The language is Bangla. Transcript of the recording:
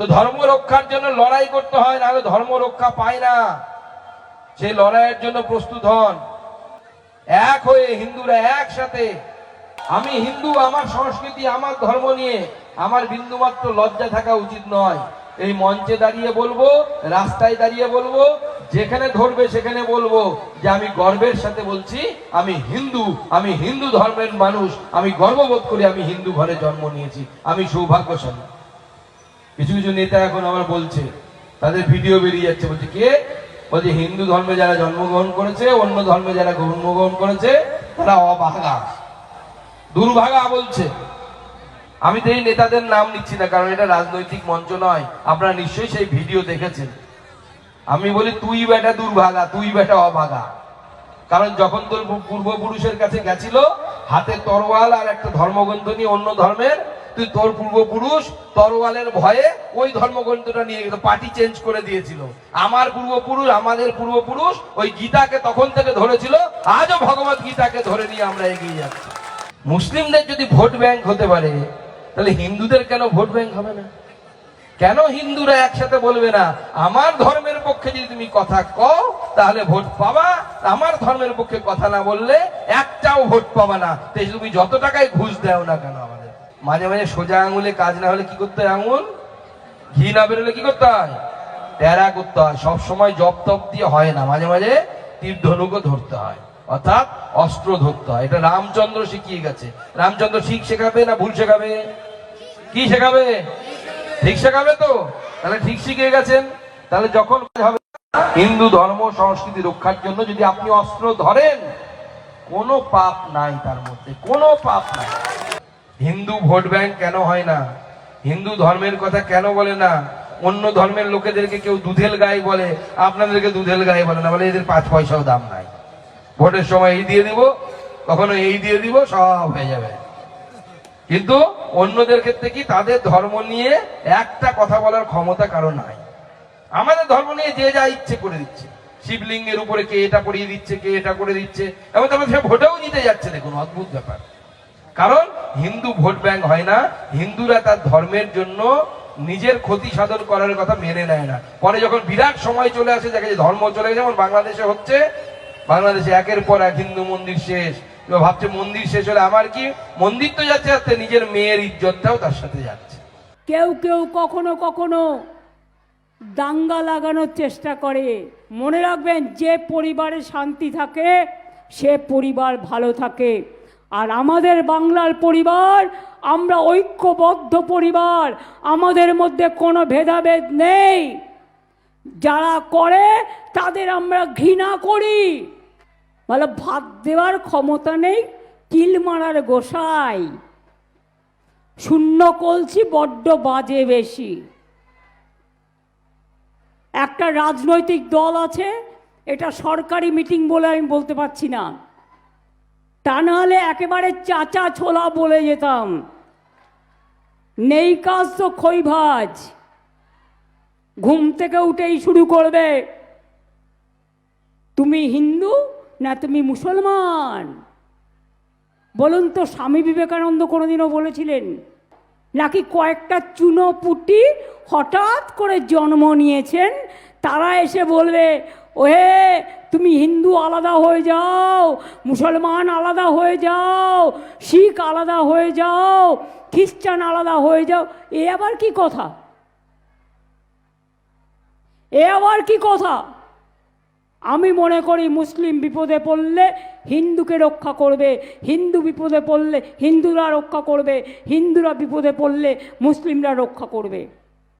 তো ধর্ম রক্ষার জন্য লড়াই করতে হয়, নাহলে ধর্ম রক্ষা পায় না। সেই লড়াইয়ের জন্য প্রস্তুত হন। এক হয়ে হিন্দুরা একসাথে, আমি হিন্দু, আমার সংস্কৃতি, আমার ধর্ম নিয়ে আমার বিন্দুমাত্র লজ্জা থাকা উচিত নয়। এই মঞ্চে দাঁড়িয়ে বলব, রাস্তায় দাঁড়িয়ে বলব, যেখানে ধরবে সেখানে বলব যে আমি গর্বের সাথে বলছি, আমি হিন্দু আমি হিন্দু ধর্মের মানুষ, আমি গর্ববোধ করি আমি হিন্দু ঘরে জন্ম নিয়েছি, আমি সৌভাগ্যশালী। কিছু কিছু নেতা এখন আবার বলছে, তাদের ভিডিও বেরিয়ে যাচ্ছে, বলছে কে? বলছে হিন্দু ধর্মে যারা জন্মগ্রহণ করেছে, অন্য ধর্মে যারা জন্মগ্রহণ করেছে, তারা অভাগা দুর্ভাগা বলছে। আমি তো এই নেতাদের নাম নিচ্ছি না, কারণ এটা রাজনৈতিক মঞ্চ নয়। আপনারা নিশ্চয়ই সেই ভিডিও দেখেছেন। আমি বলি, তুই বেটা দুর্ভাগা, তুই বেটা অভাগা কারণ যখন তোর পূর্বপুরুষের কাছে গেছিল, হাতে তরোয়াল আর একটা ধর্মগ্রন্থ নিয়ে অন্য ধর্মের তুই তোর পূর্বপুরুষ, তরোয়ালের ভয়ে ওই ধর্মগ্রন্থটা নিয়ে গেল পার্টি চেঞ্জ করে দিয়েছিল। আমার পূর্বপুরুষ, আমাদের পূর্বপুরুষ ওই গীতাকে তখন থেকে ধরেছিল, আজও ভগবত গীতাকে ধরে নিয়ে আমরা এগিয়ে যাচ্ছি। মুসলিমদের যদি ভোট ব্যাংক হতে পারে, তাহলে হিন্দুদের কেন ভোট ব্যাংক হবে না? কেন হিন্দুরা একসাথে বলবে না, আমার ধর্মের পক্ষে যদি তুমি কথা কও, তাহলে ভোট পাবা। আমার ধর্মের পক্ষে কথা না বললে একটাও ভোট পাবা না। তুমি যত টাকায় ঘুষ দেও না কেন আমাদের? মাঝে মাঝে সোজা আঙুলে কাজ না হলে কি করতে হয় আঙুল? ঘি না বেরোলে কি করতে হয়? টেরা করতে হয়। সবসময় জপ তপ দিয়ে হয় না। মাঝে মাঝে তীর ধনুকও ধরতে হয়। অর্থাৎ অস্ত্র ধরতে হয়। এটা রামচন্দ্র শিখিয়ে গেছে। রামচন্দ্র শিখ শেখাবে না ভুল শেখাবে? কি শেখাবে? ঠিক শেখাবে তো? তাহলে ঠিক শিখিয়ে গেছেন। তাহলে যখন হবে, হিন্দু ধর্ম সংস্কৃতি রক্ষার জন্য যদি আপনি অস্ত্র ধরেন, কোনো পাপ নাই তার মধ্যে। কোনো পাপ নাই। হিন্দু ভোট ব্যাংক কেন হয় না? হিন্দু ধর্মের কথা কেন বলে না? অন্য ধর্মের লোকেদেরকে কেউ দুধেল গায়ে বলে, আপনাদেরকে দুধেল গায়ে বলে না, বলে এদের পাঁচ পয়সাও দাম নাই। ভোটের সময় এই দিয়ে দিব, কখনো এই দিয়ে দিব, সব হয়ে যাবে। কিন্তু অন্যদের ক্ষেত্রে কি তাদের ধর্ম নিয়ে একটা কথা বলার ক্ষমতা কারও নাই? আমাদের ধর্ম নিয়ে যে যা ইচ্ছে করে দিচ্ছে। শিবলিঙ্গের উপরে কে এটা পড়িয়ে দিচ্ছে, কে এটা করে দিচ্ছে এবং তারপর সে ভোটেও নিতে যাচ্ছে, দেখুন, অদ্ভুত ব্যাপার। কারণ হিন্দু ভোট ব্যাংক হয় না, হিন্দুরা তার ধর্মের জন্য নিজের ক্ষতি সাধন করার কথা মেনে নেয় না। পরে যখন বিরাট সময় চলে আসে, দেখে যায় ধর্ম চলে যেমন বাংলাদেশে হচ্ছে, বাংলাদেশে একের পর এক হিন্দু মন্দির শেষ। ভাবছে মন্দির শেষ হলে আমার কি? মন্দির তো যাচ্ছে যাচ্ছে নিজের মেয়ের ইজ্জতটাও তার সাথে যাচ্ছে। কেউ কেউ কখনো কখনো দাঙ্গা লাগানোর চেষ্টা করে। মনে রাখবেন, যে পরিবারে শান্তি থাকে, সে পরিবার ভালো থাকে। আর আমাদের বাংলার পরিবার, আমরা ঐক্যবদ্ধ পরিবার, আমাদের মধ্যে কোনো ভেদাভেদ নেই। যারা করে, তাদের আমরা ঘৃণা করি। বলে ভাত দেওয়ার ক্ষমতা নেই, কিল মারার গোসাই। শূন্য কলছি, বড্ড বাজে বেশি। একটা রাজনৈতিক দল আছে, এটা সরকারি মিটিং বলে আমি বলতে পারছি না। তা নাহলে একেবারে চাচা ছোলা বলে যেতাম। নেই কাজ তো খই ভাজ। ঘুম থেকে উঠেই শুরু করবে। তুমি হিন্দু না তুমি মুসলমান? বলুন তো স্বামী বিবেকানন্দ কোনোদিনও বলেছিলেন, নাকি কয়েকটা চুনো পুটি হঠাৎ করে জন্ম নিয়েছেন তারা এসে বলবে, ওহে, তুমি হিন্দু আলাদা হয়ে যাও, মুসলমান আলাদা হয়ে যাও, শিখ আলাদা হয়ে যাও, খ্রিস্টান আলাদা হয়ে যাও। এ আবার কি কথা? এ আবার কি কথা? আমি মনে করি মুসলিম বিপদে পড়লে হিন্দুকে রক্ষা করবে, হিন্দু বিপদে পড়লে হিন্দুরা রক্ষা করবে, হিন্দুরা বিপদে পড়লে মুসলিমরা রক্ষা করবে।